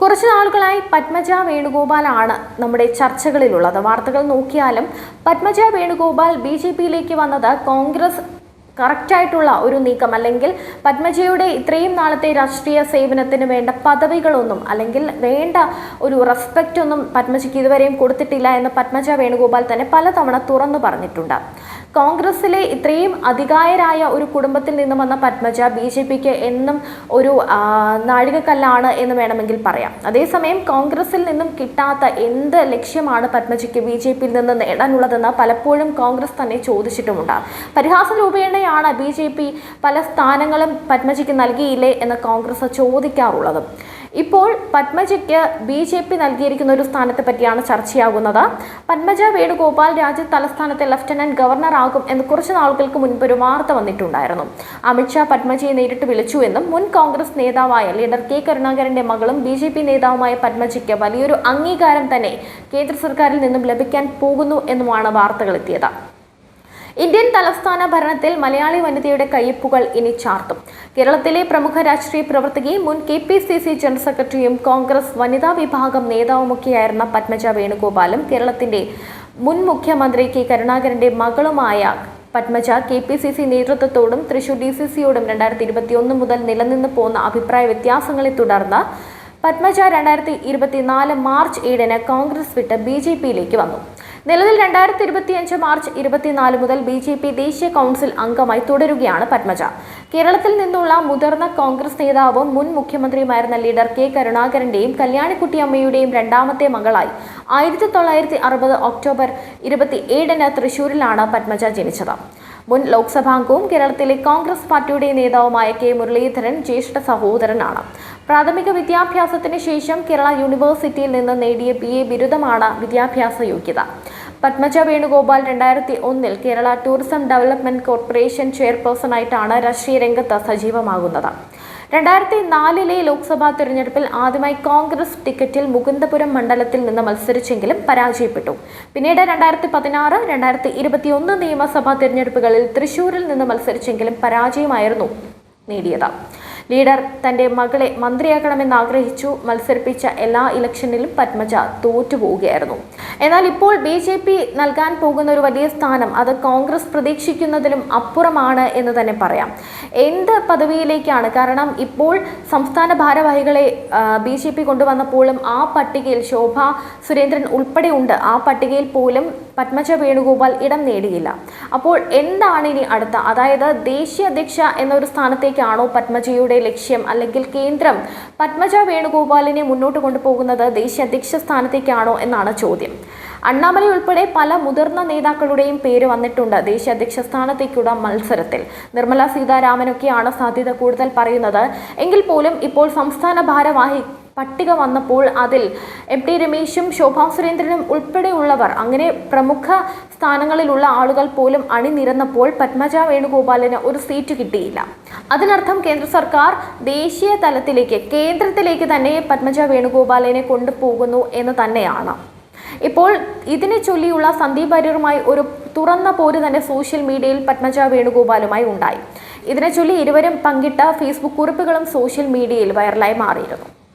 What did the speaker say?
കുറച്ച് നാളുകളായി പത്മജ വേണുഗോപാലാണ് നമ്മുടെ ചർച്ചകളിലുള്ളത്. വാർത്തകൾ നോക്കിയാലും പത്മജ വേണുഗോപാൽ ബി ജെ പിയിലേക്ക് വന്നത് കോൺഗ്രസ് കറക്റ്റായിട്ടുള്ള ഒരു നീക്കം. അല്ലെങ്കിൽ പത്മജയുടെ ഇത്രയും നാളത്തെ രാഷ്ട്രീയ സേവനത്തിന് വേണ്ട പദവികളൊന്നും അല്ലെങ്കിൽ വേണ്ട ഒരു റെസ്പെക്റ്റ് ഒന്നും പത്മജയ്ക്ക് ഇതുവരെയും കൊടുത്തിട്ടില്ല എന്ന് പത്മജ വേണുഗോപാൽ തന്നെ പലതവണ തുറന്നു പറഞ്ഞിട്ടുണ്ട്. കോൺഗ്രസിലെ ഇത്രയും അധികായരായ ഒരു കുടുംബത്തിൽ നിന്ന് വന്ന പത്മജ ബി ജെ പിക്ക് എന്നും ഒരു നാഴികക്കല്ലാണ് എന്ന് വേണമെങ്കിൽ പറയാം. അതേസമയം കോൺഗ്രസിൽ നിന്നും കിട്ടാത്ത എന്ത് ലക്ഷ്യമാണ് പത്മജയ്ക്ക് ബി ജെ പിയിൽ നിന്ന് നേടാനുള്ളതെന്ന് പലപ്പോഴും കോൺഗ്രസ് തന്നെ ചോദിച്ചിട്ടുമുണ്ട്. പരിഹാസ രൂപേണയാണ് ബി ജെ പി പല സ്ഥാനങ്ങളും പത്മജയ്ക്ക് നൽകിയില്ലേ എന്ന് കോൺഗ്രസ് ചോദിക്കാറുള്ളത്. ഇപ്പോൾ പത്മജയ്ക്ക് ബി ജെ പി നൽകിയിരിക്കുന്ന ഒരു സ്ഥാനത്തെ പറ്റിയാണ് ചർച്ചയാകുന്നത്. പത്മജ വേണുഗോപാൽ രാജ്യ തലസ്ഥാനത്തെ ലഫ്റ്റനന്റ് ഗവർണർ ആകും എന്ന് കുറച്ച് നാളുകൾക്ക് മുൻപ് ഒരു വാർത്ത വന്നിട്ടുണ്ടായിരുന്നു. അമിത്ഷാ പത്മജയെ നേരിട്ട് വിളിച്ചു എന്നും മുൻ കോൺഗ്രസ് നേതാവായ ലീഡർ കെ കരുണാകരന്റെ മകളും ബി ജെ പി നേതാവുമായ പത്മജയ്ക്ക് വലിയൊരു അംഗീകാരം തന്നെ കേന്ദ്ര സർക്കാരിൽ നിന്നും ലഭിക്കാൻ പോകുന്നു എന്നുമാണ് വാർത്തകൾ എത്തിയത്. ഇന്ത്യൻ തലസ്ഥാന ഭരണത്തിൽ മലയാളി വനിതയുടെ കയ്യൊപ്പുകൾ ഇനി ചാർത്തും. കേരളത്തിലെ പ്രമുഖ രാഷ്ട്രീയ പ്രവർത്തകയും മുൻ K P C C general സെക്രട്ടറിയും കോൺഗ്രസ് വനിതാ വിഭാഗം നേതാവുമൊക്കെയായിരുന്ന പത്മജ വേണുഗോപാലും കേരളത്തിന്റെ മുൻ മുഖ്യമന്ത്രി കെ കരുണാകരന്റെ മകളുമായ Padmaja K P C C നേതൃത്വത്തോടും Thrissur D C സിയോടും രണ്ടായിരത്തി ഇരുപത്തിയൊന്ന് മുതൽ നിലനിന്ന് പോന്ന അഭിപ്രായ വ്യത്യാസങ്ങളെ തുടർന്ന് പത്മജ രണ്ടായിരത്തി ഇരുപത്തിനാല് മാർച്ച് ഏഴിന് കോൺഗ്രസ് വിട്ട് ബി ജെ പിയിലേക്ക് വന്നു. നിലവിൽ രണ്ടായിരത്തി ഇരുപത്തിയഞ്ച് മാർച്ച് ഇരുപത്തിനാല് മുതൽ ബി ജെ പി ദേശീയ കൗൺസിൽ അംഗമായി തുടരുകയാണ് പത്മജ. കേരളത്തിൽ നിന്നുള്ള മുതിർന്ന കോൺഗ്രസ് നേതാവും മുൻ മുഖ്യമന്ത്രിയുമായിരുന്ന ലീഡർ കെ കരുണാകരന്റെയും കല്യാണിക്കുട്ടിയമ്മയുടെയും രണ്ടാമത്തെ മകളായി ആയിരത്തി തൊള്ളായിരത്തി അറുപത് ഒക്ടോബർ ഇരുപത്തി ഏഴിന് തൃശൂരിലാണ് പത്മജ ജനിച്ചത്. മുൻ ലോക്സഭാംഗവും കേരളത്തിലെ കോൺഗ്രസ് പാർട്ടിയുടെ നേതാവുമായ കെ മുരളീധരൻ ജ്യേഷ്ഠ സഹോദരനാണ്. പ്രാഥമിക വിദ്യാഭ്യാസത്തിന് ശേഷം കേരള യൂണിവേഴ്സിറ്റിയിൽ നിന്ന് നേടിയ ബി എ ബിരുദമാണ് വിദ്യാഭ്യാസ യോഗ്യത. പത്മജ വേണുഗോപാൽ രണ്ടായിരത്തി ഒന്നിൽ കേരള ടൂറിസം ഡെവലപ്മെന്റ് കോർപ്പറേഷൻ ചെയർപേഴ്സണായിട്ടാണ് രാഷ്ട്രീയ രംഗത്ത് സജീവമാകുന്നത്. രണ്ടായിരത്തി നാലിലെ ലോക്സഭാ തെരഞ്ഞെടുപ്പിൽ ആദ്യമായി കോൺഗ്രസ് ടിക്കറ്റിൽ മുകുന്ദപുരം മണ്ഡലത്തിൽ നിന്ന് മത്സരിച്ചെങ്കിലും പരാജയപ്പെട്ടു. പിന്നീട് രണ്ടായിരത്തി പതിനാറ് രണ്ടായിരത്തി ഇരുപത്തിയൊന്ന് നിയമസഭാ തെരഞ്ഞെടുപ്പുകളിൽ തൃശൂരിൽ നിന്ന് മത്സരിച്ചെങ്കിലും പരാജയമായിരുന്നു നേടിയത്. ലീഡർ തന്റെ മകളെ മന്ത്രിയാക്കണമെന്ന് ആഗ്രഹിച്ചു മത്സരിപ്പിച്ച എല്ലാ ഇലക്ഷനിലും പത്മജ തോറ്റുപോവുകയായിരുന്നു. എന്നാൽ ഇപ്പോൾ ബി ജെ പി നൽകാൻ പോകുന്ന ഒരു വലിയ സ്ഥാനം അത് കോൺഗ്രസ് പ്രതീക്ഷിക്കുന്നതിലും അപ്പുറമാണ് എന്ന് തന്നെ പറയാം. എന്ത് പദവിയിലേക്കാണ്? കാരണം ഇപ്പോൾ സംസ്ഥാന ഭാരവാഹികളെ ബി ജെ പി കൊണ്ടുവന്നപ്പോഴും ആ പട്ടികയിൽ ശോഭ സുരേന്ദ്രൻ ഉൾപ്പെടെ ഉണ്ട് ആ പട്ടികയിൽ പോലും പത്മജ വേണുഗോപാൽ ഇടം നേടിയില്ല. അപ്പോൾ എന്താണ് ഇനി അടുത്ത? അതായത് ദേശീയ അധ്യക്ഷ എന്നൊരു സ്ഥാനത്തേക്കാണോ പത്മജയുടെ ലക്ഷ്യം? അല്ലെങ്കിൽ കേന്ദ്രം പത്മജ വേണുഗോപാലിനെ മുന്നോട്ട് കൊണ്ടുപോകുന്നത് ദേശീയ അധ്യക്ഷ സ്ഥാനത്തേക്കാണോ എന്നാണ് ചോദ്യം. അണ്ണാമലൈ ഉൾപ്പെടെ പല മുതിർന്ന നേതാക്കളുടെയും പേര് വന്നിട്ടുണ്ട് ദേശീയ അധ്യക്ഷ സ്ഥാനത്തേക്കുള്ള മത്സരത്തിൽ. നിർമ്മല സീതാരാമനൊക്കെയാണ് സാധ്യത കൂടുതൽ പറയുന്നത്. എങ്കിൽ പോലും ഇപ്പോൾ സംസ്ഥാന ഭാരവാഹി പട്ടിക വന്നപ്പോൾ അതിൽ എം ടി രമേശും ശോഭാ സുരേന്ദ്രനും ഉൾപ്പെടെയുള്ളവർ അങ്ങനെ പ്രമുഖ സ്ഥാനങ്ങളിലുള്ള ആളുകൾ പോലും അണിനിരന്നപ്പോൾ പത്മജ വേണുഗോപാലിന് ഒരു സീറ്റ് കിട്ടിയില്ല. അതിനർത്ഥം കേന്ദ്ര സർക്കാർ ദേശീയ തലത്തിലേക്ക് കേന്ദ്രത്തിലേക്ക് തന്നെ പത്മജ വേണുഗോപാലിനെ കൊണ്ടുപോകുന്നു എന്ന് തന്നെയാണ്. ഇപ്പോൾ ഇതിനെ ചൊല്ലിയുള്ള സന്ദീപ് അര്യറുമായി ഒരു തുറന്ന പോര് തന്നെ സോഷ്യൽ മീഡിയയിൽ പത്മജ വേണുഗോപാലുമായി ഉണ്ടായി. ഇതിനെ ചൊല്ലി ഇരുവരും പങ്കിട്ട ഫേസ്ബുക്ക് കുറിപ്പുകളും സോഷ്യൽ മീഡിയയിൽ വൈറലായി മാറിയിരുന്നു.